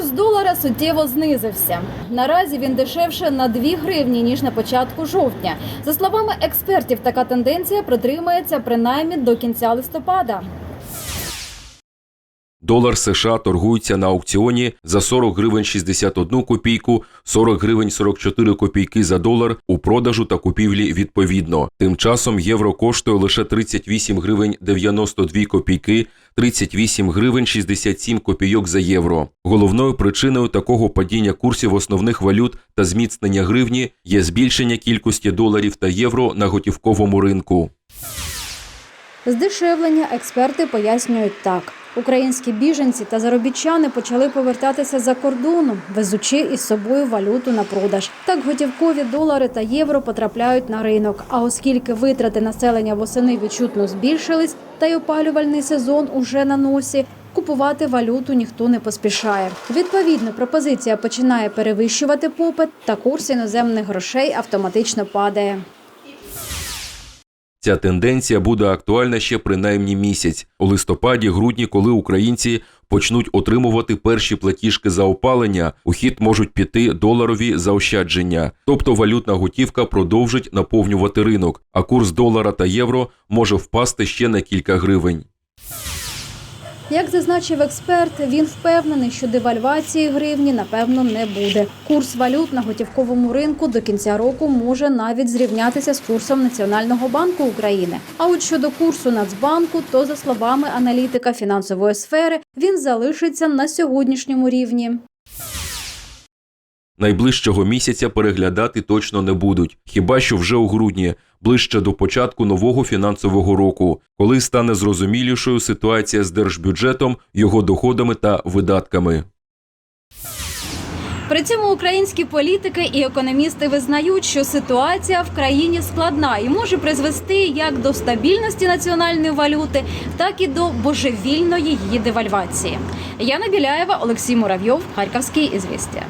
Курс долара суттєво знизився. Наразі він дешевше на 2 гривні ніж на початку жовтня. За словами експертів, така тенденція протримається принаймні до кінця листопада. Долар США торгується на аукціоні за 40 гривень 61 копійку, 40 гривень 44 копійки за долар у продажу та купівлі відповідно. Тим часом євро коштує лише 38 гривень 92 копійки, 38 гривень 67 копійок за євро. Головною причиною такого падіння курсів основних валют та зміцнення гривні є збільшення кількості доларів та євро на готівковому ринку. Здешевлення експерти пояснюють так: українські біженці та заробітчани почали повертатися за кордону, везучи із собою валюту на продаж. Так готівкові долари та євро потрапляють на ринок. А оскільки витрати населення восени відчутно збільшились, та й опалювальний сезон уже на носі. Купувати валюту ніхто не поспішає. Відповідно, пропозиція починає перевищувати попит, та курс іноземних грошей автоматично падає. Ця тенденція буде актуальна ще принаймні місяць у листопаді-грудні, коли українці почнуть отримувати перші платіжки за опалення. У хід можуть піти доларові заощадження, тобто валютна готівка продовжить наповнювати ринок, а курс долара та євро може впасти ще на кілька гривень. Як зазначив експерт, він впевнений, що девальвації гривні напевно не буде. Курс валют на готівковому ринку до кінця року може навіть зрівнятися з курсом Національного банку України. А от щодо курсу Нацбанку, то за словами аналітика фінансової сфери, він залишиться на сьогоднішньому рівні. Найближчого місяця переглядати точно не будуть, хіба що вже у грудні, ближче до початку нового фінансового року, коли стане зрозумілішою ситуація з держбюджетом, його доходами та видатками. При цьому українські політики і економісти визнають, що ситуація в країні складна і може призвести як до стабільності національної валюти, так і до божевільної її девальвації. Яна Біляєва, Олексій Муравйов, Харківський ізвістя.